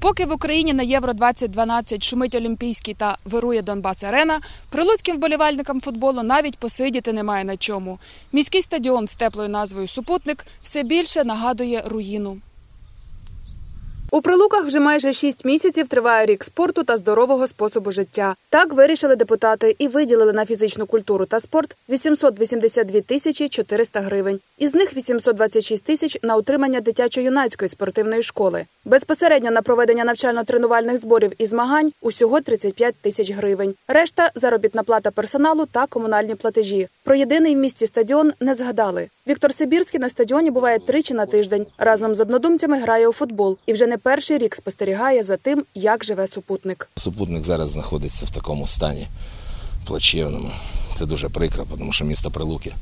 Поки в Україні на Євро 2012 шумить Олімпійський та вирує Донбас Арена, прилуцьким вболівальникам футболу навіть посидіти немає на чому. Міський стадіон з теплою назвою Супутник все більше нагадує руїну. У прилуках вже майже шість місяців триває рік спорту та здорового способу життя. Так вирішили депутати і виділили на фізичну культуру та спорт 882 тисячі 400 гривень. Із них 826 тисяч на утримання дитячо-юнацької спортивної школи. Безпосередньо на проведення навчально-тренувальних зборів і змагань усього 35 тисяч гривень. Решта заробітна плата персоналу та комунальні платежі. Про єдиний в місті стадіон не згадали. Віктор Сибірський на стадіоні буває тричі на тиждень. Разом з однодумцями грає у футбол і вже не перший рік спостерігає за тим, як живе супутник. Супутник зараз знаходиться в такому стані плачевному. Це дуже прикро, тому що місто Прилуки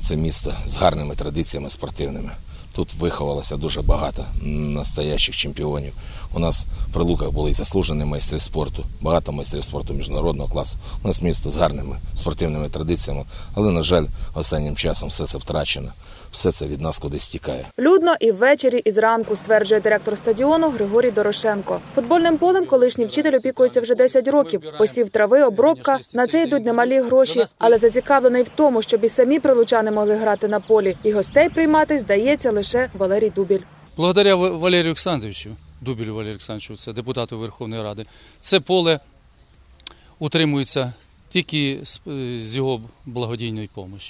це місто з гарними традиціями спортивними. Тут виховалося дуже багато настоящих чемпіонів. У нас в Прилуках були заслужені майстри спорту, багато майстрів спорту міжнародного класу. У нас місто з гарними спортивними традиціями, але, на жаль, останнім часом все це втрачено. Все це від нас кудись тікає. Людно і ввечері, і зранку, стверджує директор стадіону Григорій Дорошенко. Футбольним полем колишній вчитель опікується вже 10 років. Посів трави, обробка на це йдуть немалі гроші, але зацікавлений в тому, щоб і самі прилучани могли грати на полі, і гостей приймати здається лише Валерій Дубіль. Благодаря Валерію Олександровичу, Дубілю Валерію Олександровичу, це депутату Верховної Ради, це поле утримується тільки з, е, з його благодійною допомогою.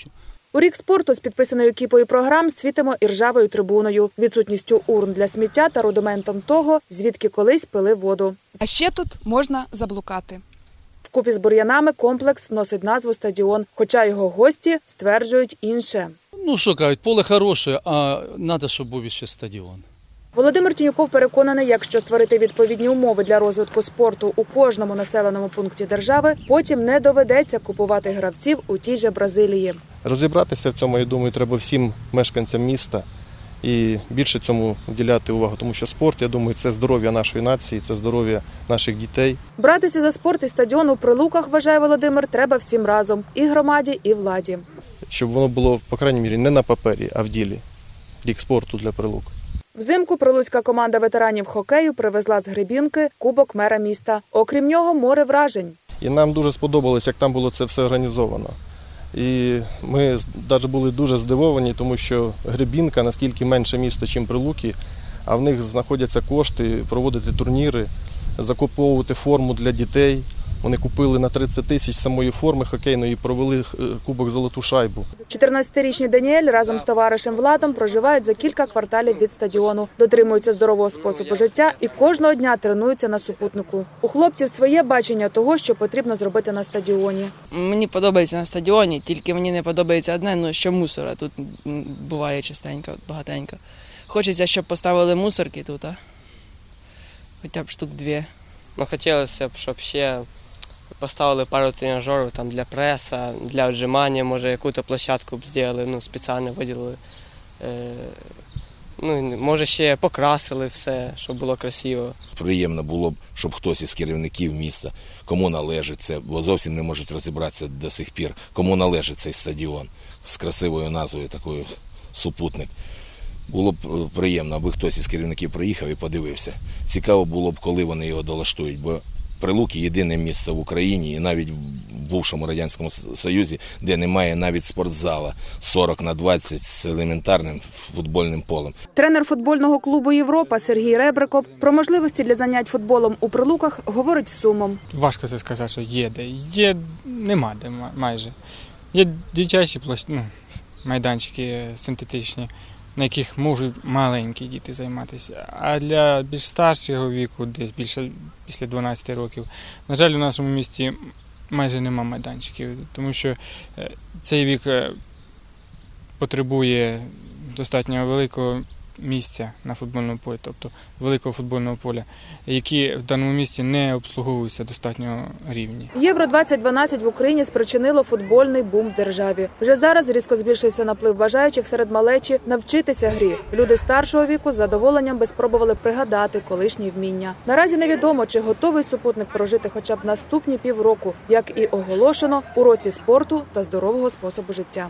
У рік спорту з підписаною кіпою програм світимо і ржавою трибуною, відсутністю урн для сміття та рудиментом того, звідки колись пили воду. А ще тут можна заблукати. Вкупі з бур'янами комплекс носить назву стадіон, хоча його гості стверджують інше. Ну що кажуть, поле хороше, а треба, щоб був ще стадіон. Володимир Тінюков переконаний, якщо створити відповідні умови для розвитку спорту у кожному населеному пункті держави, потім не доведеться купувати гравців у тій же Бразилії. Розібратися в цьому, я думаю, треба всім мешканцям міста і більше цьому уділяти увагу, тому що спорт, я думаю, це здоров'я нашої нації, це здоров'я наших дітей. Братися за спорт і стадіон у прилуках, вважає Володимир, треба всім разом і громаді, і владі. Щоб воно було, по крайній мірі, не на папері, а в ділі. Рік спорту для прилук. Взимку прилуцька команда ветеранів хокею привезла з Гребінки кубок мера міста. Окрім нього, море вражень. І нам дуже сподобалось, як там було це все організовано. І ми навіть були дуже здивовані, тому що Гребінка наскільки менше місто, ніж Прилуки, а в них знаходяться кошти проводити турніри, закуповувати форму для дітей. Вони купили на 30 тисяч самої форми хокейної і провели е, кубок золоту шайбу. 14-річний Даніель разом з товаришем Владом проживають за кілька кварталів від стадіону, дотримуються здорового способу життя і кожного дня тренуються на супутнику. У хлопців своє бачення того, що потрібно зробити на стадіоні. Мені подобається на стадіоні, тільки мені не подобається одне, ну що мусора тут буває частенько, багатенько. Хочеться, щоб поставили мусорки тут, а? Хоча б штук дві. Ну, хотілося б, щоб ще поставили пару тренажерів там для преса, для віджимання, може, якусь площадку б зробили, ну, спеціально виділили. Е, ну, може, ще покрасили все, щоб було красиво. Приємно було б, щоб хтось із керівників міста, кому належить це, бо зовсім не можуть розібратися до сих пір, кому належить цей стадіон з красивою назвою такою супутник. Було б е, приємно, аби хтось із керівників приїхав і подивився. Цікаво було б, коли вони його долаштують, бо Прилуки єдине місце в Україні і навіть в бувшому Радянському Союзі, де немає навіть спортзала 40 на 20 з елементарним футбольним полем. Тренер футбольного клубу Європа Сергій Ребриков про можливості для занять футболом у прилуках говорить з сумом. Важко це сказати, що є де. Є нема де ма- майже. Є дитячі площ... ну, майданчики синтетичні, на яких можуть маленькі діти займатися. А для більш старшого віку, десь більше після 12 років, на жаль, у нашому місті майже нема майданчиків, тому що е, цей вік е, потребує достатньо великого місця на футбольному полі, тобто великого футбольного поля, які в даному місці не обслуговуються достатньо рівні. Євро 2012 в Україні спричинило футбольний бум в державі. Вже зараз різко збільшився наплив бажаючих серед малечі навчитися грі. Люди старшого віку з задоволенням би спробували пригадати колишні вміння. Наразі невідомо, чи готовий супутник прожити хоча б наступні півроку, як і оголошено у році спорту та здорового способу життя.